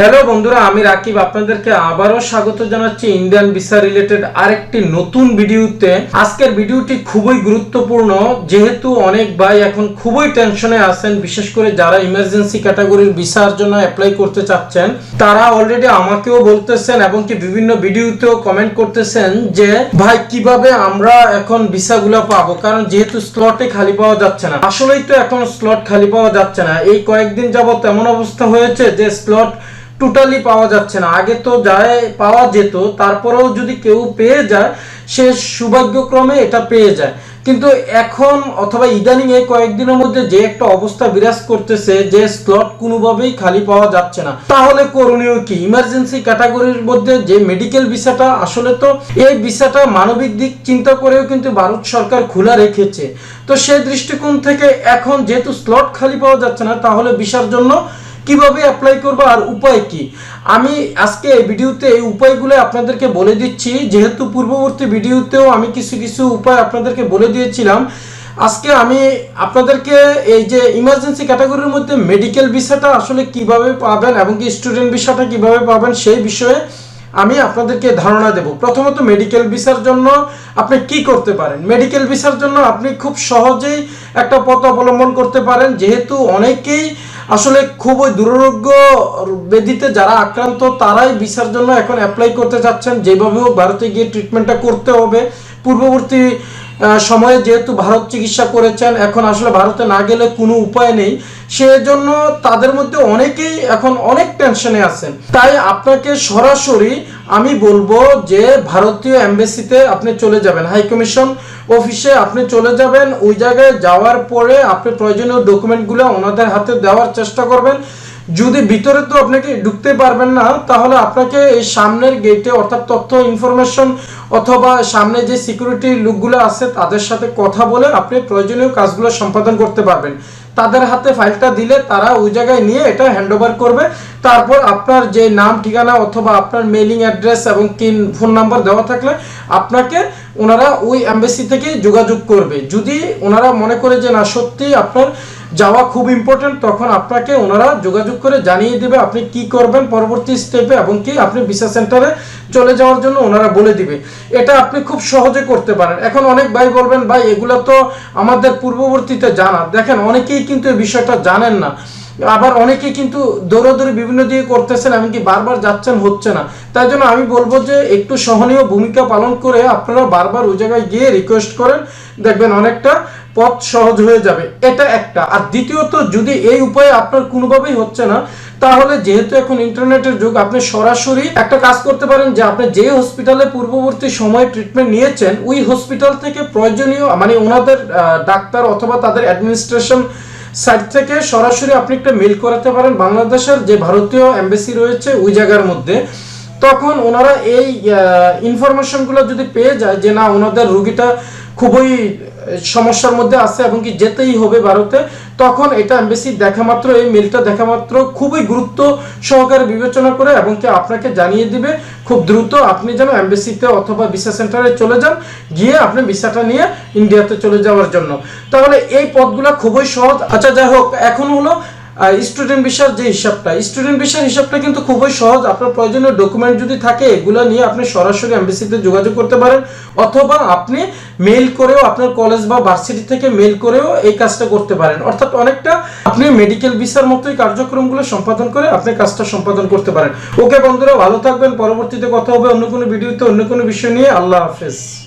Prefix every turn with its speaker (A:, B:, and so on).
A: Hello বন্ধুরা, আমি রাকিব। আপনাদেরকে আবারও স্বাগত জানাচ্ছি ইন্ডিয়ান ভিসা রিলেটেড আরেকটি নতুন ভিডিওতে। আজকের ভিডিওটি খুবই গুরুত্বপূর্ণ, যেহেতু অনেক ভাই এখন খুবই টেনশনে আছেন, বিশেষ করে যারা ইমার্জেন্সি ক্যাটাগরির ভিসার জন্য অ্যাপ্লাই করতে চাচ্ছেন, তারা অলরেডি আমাকেও বলতেছেন এবং কি বিভিন্ন ভিডিওতেও কমেন্ট করতেছেন যে, ভাই, কীভাবে আমরা এখন ভিসাগুলো পাবো? কারণ যেহেতু স্লটে খালি পাওয়া যাচ্ছে না। আসলেই তো এখন স্লট খালি পাওয়া যাচ্ছে না। এই কয়েকদিন যাবত এমন অবস্থা হয়েছে যে স্লট টোটালি পাওয়া যাচ্ছে না। আগে তো যায়, পাওয়া যেত, তারপরেও যদি কেউ পেয়ে যায়, সে সৌভাগ্যক্রমে এটা পেয়ে যায়। কিন্তু এখন অথবা ইদানিং এই কয়েকদিনের মধ্যে যে একটা অবস্থা বিরাজ করতেছে, যে স্লট কোনোভাবেই খালি পাওয়া যাচ্ছে না। তাহলে করণীয় কি? ইমার্জেন্সি ক্যাটাগরির মধ্যে যে মেডিকেল ভিসাটা, আসলে তো এই ভিসাটা মানবিক দিক চিন্তা করেও কিন্তু ভারত সরকার খোলা রেখেছে। তো সেই দৃষ্টিকোণ থেকে এখন যেহেতু স্লট খালি পাওয়া যাচ্ছে না, তাহলে ভিসার জন্য কীভাবে অ্যাপ্লাই করব আর উপায় কি? আমি আজকে এই ভিডিওতে এই উপায়গুলো আপনাদেরকে বলে দিচ্ছি। যেহেতু পূর্ববর্তী ভিডিওতেও আমি কিছু কিছু উপায় আপনাদেরকে বলে দিয়েছিলাম। আজকে আমি আপনাদেরকে এই যে ইমার্জেন্সি ক্যাটাগরির মধ্যে মেডিকেল ভিসাটা আসলে কীভাবে পাবেন এবং কি স্টুডেন্ট ভিসাটা কীভাবে পাবেন সেই বিষয়ে আমি আপনাদেরকে ধারণা দেব। প্রথমত মেডিকেল ভিসার জন্য আপনি কি করতে পারেন? মেডিকেল ভিসার জন্য আপনি খুব সহজেই একটা পথ অবলম্বন করতে পারেন। যেহেতু অনেকেই আসলে খুবই দুরারোগ্য ব্যাধিতে যারা আক্রান্ত, তারাই ভিসার জন্য এখন অ্যাপ্লাই করতে চাচ্ছেন। যেভাবে হোক, ভারতে গিয়ে ট্রিটমেন্টটা করতে হবে। পূর্ববর্তী সময়ে যেহেতু ভারত চিকিৎসা করেছেন, এখন আসলে ভারতে না গেলে কোনো উপায় নেই। সেজন্য তাদের মধ্যে অনেকেই এখন অনেক টেনশনে আছেন। তাই আপনাকে সরাসরি আমি বলব যে ভারতীয় এমবেসিতে আপনি চলে যাবেন। হাই কমিশন অফিসে আপনি চলে যাবেন। ওই জায়গায় যাওয়ার পরে আপনি প্রয়োজনীয় ডকুমেন্টগুলো ওনাদের হাতে দেওয়ার চেষ্টা করবেন। যদি ভিতরে তো আপনাকে ঢুকতে পারবেন না, তাহলে আপনাকে এই সামনের গেটে অর্থাৎ তথ্য ইনফরমেশন অথবা সামনে যে সিকিউরিটি লোকগুলো আছে, তাদের সাথে কথা বলে আপনি প্রয়োজনীয় কাজগুলো সম্পাদন করতে পারবেন। তাদের হাতে ফাইলটা দিলে তারা ওই জায়গায় নিয়ে এটা হ্যান্ড করবে। তারপর আপনার যে নাম, ঠিকানা অথবা আপনার মেলিং অ্যাড্রেস এবং কি ফোন নাম্বার দেওয়া থাকলে আপনাকে ওনারা ওই এমবেসি থেকে যোগাযোগ করবে। যদি ওনারা মনে করে যে না সত্যি আপনার যাওয়া খুব ইম্পর্টেন্ট তখন আপনাকে ওনারা যোগাযোগ করে জানিয়ে দেবে আপনি কি করবেন পরবর্তী স্টেপে এবং কি আপনি ভিসা সেন্টারে চলে যাওয়ার জন্য ওনারা বলে দিবে। এটা আপনি খুব সহজে করতে পারেন। এখন অনেক ভাই বলবেন, ভাই, এগুলো তো আমাদের পূর্ববর্তীতে জানা। দেখেন, অনেকেই কিন্তু এই বিষয়টা জানেন না। আবার অনেকেই কিন্তু দৌড়াদৌড়ি বিভিন্ন দিকে করতেছেন, এমনকি বারবার যাচ্ছেন, হচ্ছে না। তাই জন্য আমি বলব যে একটু সহনীয় ভূমিকা পালন করে আপনারা বারবার ওই জায়গায় গিয়ে রিকোয়েস্ট করেন, দেখবেন অনেকটা পথ সহজ হয়ে যাবে। এটা একটা। আর দ্বিতীয়ত, যদি এই উপায়ে আপনার কোনোভাবেই হচ্ছে না, তাহলে যেহেতু এখন ইন্টারনেটের যুগ, আপনি সরাসরি একটা কাজ করতে পারেন যে আপনি যে হসপিটালে পূর্ববর্তী সময়ে ট্রিটমেন্ট নিয়েছেন, ওই হসপিটাল থেকে প্রয়োজনীয় মানে ওনাদের ডাক্তার অথবা তাদের অ্যাডমিনিস্ট্রেশন সাইট থেকে সরাসরি আপনি একটা মেল করাতে পারেন। বাংলাদেশের যে ভারতীয় এমবেসি রয়েছে ওই জায়গার মধ্যে। তখন ওনারা এই ইনফরমেশনগুলো যদি পেয়ে যায় যে না, ওনাদের রুগীটা খুবই সমস্যার মধ্যে আছে এবং কি যেতেই হবে ভারতে, তখন এটা এমবেসি দেখা মাত্র, এই মেলটা দেখা মাত্র খুবই গুরুত্ব সহকারে বিবেচনা করে এবং কি আপনাকে জানিয়ে দিবে। খুব দ্রুত আপনি যেন এমবেসিতে অথবা ভিসা সেন্টারে চলে যান, গিয়ে আপনি ভিসাটা নিয়ে ইন্ডিয়াতে চলে যাওয়ার জন্য। তাহলে এই পদগুলো খুবই সহজ। আচ্ছা যাই হোক, এখন হলো স্টুডেন্ট ভিসার যে হিসাবটা স্টুডেন্ট ভিসার হিসাবটা কিন্তু খুবই সহজ। আপনার প্রয়োজনীয় ডকুমেন্ট যদি থাকে, এগুলো নিয়ে আপনি সরাসরি এমবেসিতে যোগাযোগ করতে পারেন, অথবা আপনি মেল করেও আপনার কলেজ বা ভার্সিটি থেকে মেল করেও এই কাজটা করতে পারেন। অর্থাৎ অনেকটা আপনি মেডিকেল ভিসার মতোই কার্যক্রমগুলো সম্পাদন করে আপনি কাজটা সম্পাদন করতে পারেন। ওকে বন্ধুরা, ভালো থাকবেন। পরবর্তীতে কথা হবে অন্য কোনো ভিডিওতে অন্য কোনো বিষয় নিয়ে। আল্লাহ হাফেজ।